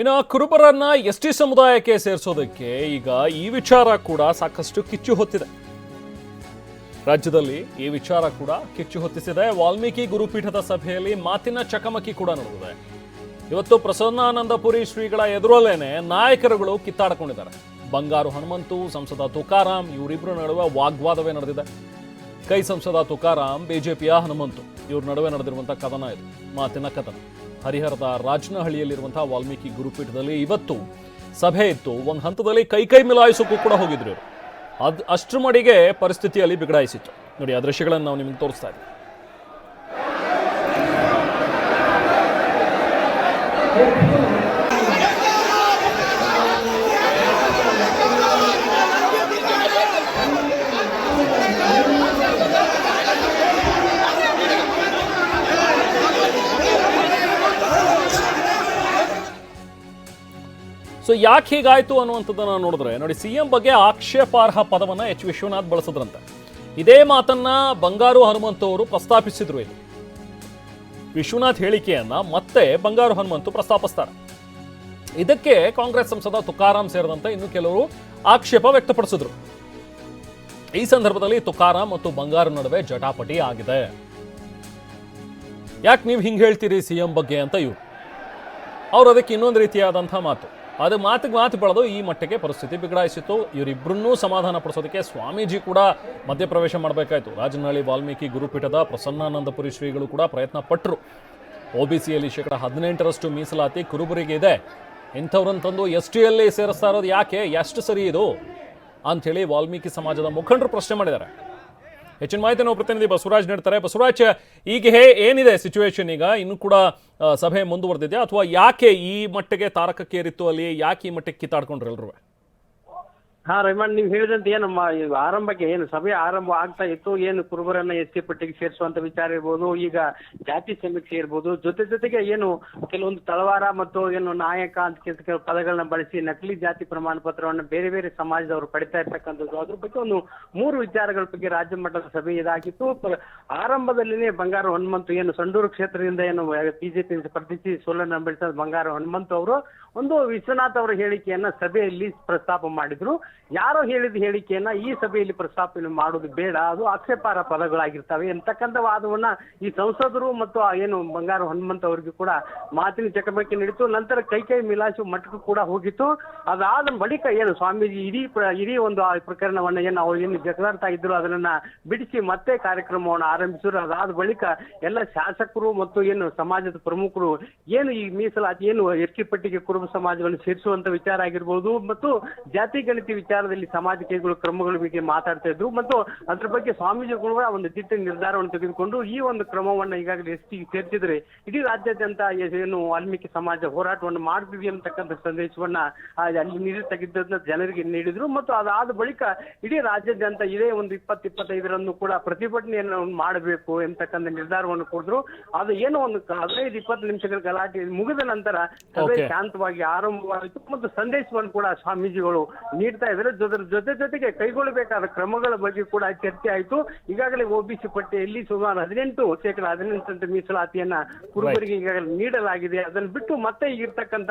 ಇನ್ನು ಕುರುಬರನ್ನ S T ಸಮುದಾಯಕ್ಕೆ ಸೇರಿಸೋದಕ್ಕೆ ಈಗ ಈ ವಿಚಾರ ಕೂಡ ಸಾಕಷ್ಟು ಕಿಚ್ಚು ಹೊತ್ತಿದೆ. ರಾಜ್ಯದಲ್ಲಿ ಈ ವಿಚಾರ ಕೂಡ ಕಿಚ್ಚು ಹೊತ್ತಿಸಿದೆ. ವಾಲ್ಮೀಕಿ ಗುರುಪೀಠದ ಸಭೆಯಲ್ಲಿ ಮಾತಿನ ಚಕಮಕಿ ಕೂಡ ನಡೆದಿದೆ. ಇವತ್ತು ಪ್ರಸನ್ನಾನಂದಪುರಿ ಶ್ರೀಗಳ ಎದುರಲ್ಲೇನೆ ನಾಯಕರುಗಳು ಕಿತ್ತಾಡಿಕೊಂಡಿದ್ದಾರೆ. ಬಂಗಾರು ಹನುಮಂತು, ಸಂಸದ ತುಕಾರಾಂ ಇವರಿಬ್ಬರ ನಡುವೆ ವಾಗ್ವಾದವೇ ನಡೆದಿದೆ. ಕೈ ಸಂಸದ ತುಕಾರಾಂ, ಬಿಜೆಪಿಯ ಹನುಮಂತು, ಇವ್ರ ನಡುವೆ ನಡೆದಿರುವಂತಹ ಕದನ ಇದು, ಮಾತಿನ ಕದನ. ಹರಿಹರದ ರಾಜನಹಳ್ಳಿಯಲ್ಲಿರುವಂತಹ ವಾಲ್ಮೀಕಿ ಗುರುಪೀಠದಲ್ಲಿ ಇವತ್ತು ಸಭೆ ಇತ್ತು. ಒಂದು ಹಂತದಲ್ಲಿ ಕೈ ಕೈ ಮಿಲಾಯಿಸೋಕ್ಕೂ ಕೂಡ ಹೋಗಿದ್ರು ಅದ್ ಅಷ್ಟರ ಮಡಿಗೆ ಪರಿಸ್ಥಿತಿಯಲ್ಲಿ ಬಿಗಡಾಯಿಸಿತ್ತು. ನೋಡಿ, ಆ ದೃಶ್ಯಗಳನ್ನು ನಾವು ನಿಮಗೆ ತೋರಿಸ್ತಾ ಇದ್ದೀವಿ ಸೊ ಯಾಕೆ ಹೀಗಾಯ್ತು ಅನ್ನುವಂಥದ್ದನ್ನ ನೋಡಿದ್ರೆ, ನೋಡಿ ಸಿ ಎಂ ಬಗ್ಗೆ ಆಕ್ಷೇಪಾರ್ಹ ಪದವನ್ನ ಎಚ್. ವಿಶ್ವನಾಥ್ ಬಳಸಿದ್ರಂತೆ. ಇದೇ ಮಾತನ್ನ ಬಂಗಾರು ಹನುಮಂತ ಅವರು ಪ್ರಸ್ತಾಪಿಸಿದ್ರು ಇಲ್ಲಿ. ವಿಶ್ವನಾಥ್ ಹೇಳಿಕೆಯನ್ನ ಮತ್ತೆ ಬಂಗಾರು ಹನುಮಂತು ಪ್ರಸ್ತಾಪಿಸ್ತಾರೆ. ಇದಕ್ಕೆ ಕಾಂಗ್ರೆಸ್ ಸಂಸದ ತುಕಾರಾಂ ಸೇರಿದಂತೆ ಇನ್ನು ಕೆಲವರು ಆಕ್ಷೇಪ ವ್ಯಕ್ತಪಡಿಸಿದ್ರು. ಈ ಸಂದರ್ಭದಲ್ಲಿ ತುಕಾರಾಂ ಮತ್ತು ಬಂಗಾರ ನಡುವೆ ಜಟಾಪಟಿ ಆಗಿದೆ. ಯಾಕೆ ನೀವು ಹಿಂಗೆ ಹೇಳ್ತೀರಿ ಸಿ ಎಂ ಬಗ್ಗೆ ಅಂತ ಇವ್ರು. ಅವ್ರು ಅದಕ್ಕೆ ಇನ್ನೊಂದು ರೀತಿಯಾದಂಥ ಮಾತು. ಅದು ಮಾತಿಗೆ ಮಾತು ಬೆಳೆದು ಈ ಮಟ್ಟಕ್ಕೆ ಪರಿಸ್ಥಿತಿ ಬಿಗಡಾಯಿಸಿತ್ತು. ಇವರಿಬ್ಬರನ್ನೂ ಸಮಾಧಾನ ಪಡಿಸೋದಕ್ಕೆ ಸ್ವಾಮೀಜಿ ಕೂಡ ಮಧ್ಯಪ್ರವೇಶ ಮಾಡಬೇಕಾಯಿತು. ರಾಜನಹಳ್ಳಿ ವಾಲ್ಮೀಕಿ ಗುರುಪೀಠದ ಪ್ರಸನ್ನಾನಂದಪುರಿ ಶ್ರೀಗಳು ಕೂಡ ಪ್ರಯತ್ನ ಪಟ್ಟರು ಒ ಬಿ ಸಿಯಲ್ಲಿ ಶೇಕಡ ಹದಿನೆಂಟರಷ್ಟು ಮೀಸಲಾತಿ ಕುರುಬರಿಗೆ ಇದೆ. ಇಂಥವ್ರನ್ನ ತಂದು ಎಸ್ ಟಿಯಲ್ಲಿ ಸೇರಿಸ್ತಾ ಇರೋದು ಯಾಕೆ? ಎಷ್ಟು ಸರಿ ಇದು? ಅಂಥೇಳಿ ವಾಲ್ಮೀಕಿ ಸಮಾಜದ ಮುಖಂಡರು ಪ್ರಶ್ನೆ ಮಾಡಿದ್ದಾರೆ. ಹೆಚ್ಚಿನ ಮಾಹಿತಿ ನಾವು ಪ್ರತಿನಿಧಿ ಬಸವರಾಜ್ ನೀಡ್ತಾರೆ. ಬಸವರಾಜ್ ಈಗ ಹೇ ಏನಿದೆ ಸಿಚುವೇಶನ್ ಈಗ? ಇನ್ನು ಕೂಡ ಸಭೆ ಮುಂದುವರೆದಿದೆ. ಅಥವಾ ಯಾಕೆ ಈ ಮಟ್ಟಿಗೆ ತಾರಕಕ್ಕೇರಿತ್ತು ಅಲ್ಲಿ? ಯಾಕೆ ಈ ಮಟ್ಟಕ್ಕೆ ಕಿತ್ತಾಡ್ಕೊಂಡ್ರೆ ಎಲ್ರು ಹಾ ರೈಮಾನ್ ನೀವು ಹೇಳಿದಂತೆ ಏನು ಆರಂಭಕ್ಕೆ ಏನು ಸಭೆ ಆರಂಭ ಆಗ್ತಾ ಇತ್ತು, ಏನು ಕುರುಬರನ್ನ ಎಸ್ ಟಿ ಪಟ್ಟಿಗೆ ಸೇರಿಸುವಂತ ವಿಚಾರ ಇರ್ಬೋದು, ಈಗ ಜಾತಿ ಸಮೀಕ್ಷೆ ಇರ್ಬೋದು, ಜೊತೆ ಜೊತೆಗೆ ಏನು ಕೆಲವೊಂದು ತಳವಾರ ಮತ್ತು ಏನು ನಾಯಕ ಅಂತ ಕೆಲ- ಕೆಲವು ಪದಗಳನ್ನ ಬಳಸಿ ನಕಲಿ ಜಾತಿ ಪ್ರಮಾಣ ಪತ್ರವನ್ನ ಬೇರೆ ಬೇರೆ ಸಮಾಜದವರು ಪಡಿತಾ ಇರ್ತಕ್ಕಂಥದ್ದು, ಅದ್ರ ಬಗ್ಗೆ ಒಂದು ಮೂರು ವಿಚಾರಗಳ ಬಗ್ಗೆ ರಾಜ್ಯ ಮಟ್ಟದ ಸಭೆ ಇದಾಗಿತ್ತು. ಆರಂಭದಲ್ಲಿನೇ ಬಂಗಾರ ಹನುಮಂತು ಏನು ಸಂಡೂರು ಕ್ಷೇತ್ರದಿಂದ ಏನು ಬಿಜೆಪಿ ಸ್ಪರ್ಧಿಸಿ ಸೋಲನ್ನ ಬೆಳೆಸಿದ ಬಂಗಾರ ಹನುಮಂತು ಅವರು ಒಂದು ವಿಶ್ವನಾಥ್ ಅವರ ಹೇಳಿಕೆಯನ್ನ ಸಭೆಯಲ್ಲಿ ಪ್ರಸ್ತಾಪ ಮಾಡಿದ್ರು. ಯಾರೋ ಹೇಳಿದ ಹೇಳಿಕೆಯನ್ನ ಈ ಸಭೆಯಲ್ಲಿ ಪ್ರಸ್ತಾಪನೆ ಮಾಡೋದು ಬೇಡ, ಅದು ಆಕ್ಷೇಪಾರ ಪದಗಳಾಗಿರ್ತವೆ ಎಂತಕ್ಕಂಥ ವಾದವನ್ನ ಈ ಸಂಸದರು ಮತ್ತು ಏನು ಬಂಗಾರ ಹನುಮಂತ ಅವರಿಗೆ ಕೂಡ ಮಾತಿನ ಚಕಮಕಿ ನಡೀತು. ನಂತರ ಕೈ ಕೈ ಮಿಲಾಸು ಮಟ್ಟಕ್ಕೂ ಕೂಡ ಹೋಗಿತ್ತು. ಅದಾದ ಬಳಿಕ ಏನು ಸ್ವಾಮೀಜಿ ಇಡೀ ಇಡೀ ಒಂದು ಆ ಪ್ರಕರಣವನ್ನ ಏನು ಅವ್ರು ಏನು ಜಗಳಾಡ್ತಾ ಇದ್ರು ಅದನ್ನ ಬಿಡಿಸಿ ಮತ್ತೆ ಕಾರ್ಯಕ್ರಮವನ್ನು ಆರಂಭಿಸಿದ್ರು. ಅದಾದ ಬಳಿಕ ಎಲ್ಲ ಶಾಸಕರು ಮತ್ತು ಏನು ಸಮಾಜದ ಪ್ರಮುಖರು ಏನು ಈ ಮೀಸಲಾತಿ, ಏನು ಎಸ್ಟಿ ಪಟ್ಟಿಗೆ ಕುರುಬ ಸಮಾಜವನ್ನು ಸೇರಿಸುವಂತ ವಿಚಾರ ಆಗಿರ್ಬೋದು ಮತ್ತು ಜಾತಿ ಗಣತಿ ವಿಚಾರದಲ್ಲಿ ಸಮಾಜ ಕೈಗೊಳ್ಳುವ ಕ್ರಮಗಳ ಬಗ್ಗೆ ಮಾತಾಡ್ತಾ ಇದ್ರು. ಮತ್ತು ಅದ್ರ ಬಗ್ಗೆ ಸ್ವಾಮೀಜಿಗಳು ಕೂಡ ಒಂದು ದಿಟ್ಟ ನಿರ್ಧಾರವನ್ನು ತೆಗೆದುಕೊಂಡು ಈ ಒಂದು ಕ್ರಮವನ್ನು ಈಗಾಗಲೇ ಎಸ್ ಟಿ ಸೇರಿಸಿದ್ರೆ ಇಡೀ ರಾಜ್ಯಾದ್ಯಂತ ಏನು ವಾಲ್ಮೀಕಿ ಸಮಾಜ ಹೋರಾಟವನ್ನು ಮಾಡ್ತೀವಿ ಅಂತಕ್ಕಂಥ ಸಂದೇಶವನ್ನ ಅಲ್ಲಿ ನೀಡತಕ್ಕಿದ್ದ ಜನರಿಗೆ ನೀಡಿದ್ರು. ಮತ್ತು ಅದಾದ ಬಳಿಕ ಇಡೀ ರಾಜ್ಯಾದ್ಯಂತ ಇದೇ ಒಂದು ಇಪ್ಪತ್ತು ಇಪ್ಪತ್ತೈದರನ್ನು ಕೂಡ ಪ್ರತಿಭಟನೆಯನ್ನು ಮಾಡಬೇಕು ಎಂತಕ್ಕಂಥ ನಿರ್ಧಾರವನ್ನು ಕೊಡಿದ್ರು. ಅದು ಏನೋ ಒಂದು ಹದಿನೈದು ಇಪ್ಪತ್ತು ನಿಮಿಷಗಳ ಗಲಾಟೆ ಮುಗಿದ ನಂತರ ಸಭೆ ಶಾಂತವಾಗಿ ಆರಂಭವಾಯಿತು. ಮತ್ತು ಸಂದೇಶವನ್ನು ಕೂಡ ಸ್ವಾಮೀಜಿಗಳು ನೀಡ್ತಾ ಇದ್ದಾರೆ ಜೊತೆ ಜೊತೆ ಜೊತೆಗೆ ಕೈಗೊಳ್ಳಬೇಕಾದ ಕ್ರಮಗಳ ಬಗ್ಗೆ ಕೂಡ ಚರ್ಚೆ ಆಯಿತು. ಈಗಾಗಲೇ ಒಬಿಸಿ ಪಟ್ಟಿಯಲ್ಲಿ ಸುಮಾರು ಹದಿನೆಂಟು ಶೇಕಡ ಹದಿನೆಂಟು ಮೀಸಲಾತಿಯನ್ನ ಕುರುಬರಿಗೆ ಈಗಾಗಲೇ ನೀಡಲಾಗಿದೆ. ಅದನ್ನು ಬಿಟ್ಟು ಮತ್ತೆ ಇರ್ತಕ್ಕಂಥ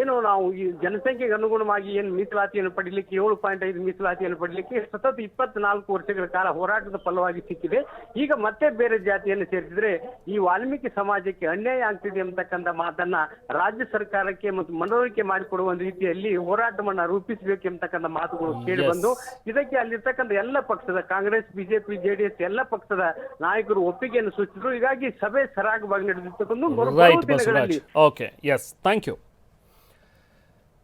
ಏನು ನಾವು ಈ ಜನಸಂಖ್ಯೆಗೆ ಅನುಗುಣವಾಗಿ ಏನು ಮೀಸಲಾತಿಯನ್ನು ಪಡಿಲಿಕ್ಕೆ ಏಳು ಪಾಯಿಂಟ್ ಐದು ಮೀಸಲಾತಿಯನ್ನು ಪಡಿಲಿಕ್ಕೆ ಸತತ ಇಪ್ಪತ್ನಾಲ್ಕು ವರ್ಷಗಳ ಕಾಲ ಹೋರಾಟದ ಫಲವಾಗಿ ಸಿಕ್ಕಿದೆ. ಈಗ ಮತ್ತೆ ಬೇರೆ ಜಾತಿಯನ್ನು ಸೇರಿಸಿದ್ರೆ ಈ ವಾಲ್ಮೀಕಿ ಸಮಾಜಕ್ಕೆ ಅನ್ಯಾಯ ಆಗ್ತಿದೆ ಅಂತಕ್ಕಂಥ ಮಾತನ್ನ ರಾಜ್ಯ ಸರ್ಕಾರಕ್ಕೆ ಮತ್ತು ಮನವರಿಕೆ ಮಾಡಿಕೊಡುವ ರೀತಿಯಲ್ಲಿ ಹೋರಾಟವನ್ನ ರೂಪಿಸಬೇಕು ಎಂಬತಕ್ಕಂಥ ಮಾತುಗಳು ಕೇಳಿ ಬಂದು ಇದಕ್ಕೆ ಅಲ್ಲಿರ್ತಕ್ಕಂಥ ಎಲ್ಲ ಪಕ್ಷದ ಕಾಂಗ್ರೆಸ್ ಬಿಜೆಪಿ ಜೆಡಿಎಸ್ ಎಲ್ಲ ಪಕ್ಷದ ನಾಯಕರು ಒಪ್ಪಿಗೆಯನ್ನು ಸೂಚಿಸಿದ್ರು. ಹೀಗಾಗಿ ಸಭೆ ಸರಾಗವಾಗಿ ನಡೆದಿರ್ತಕ್ಕಂಥ ಓಕೆ ಎಸ್ ಥ್ಯಾಂಕ್ ಯು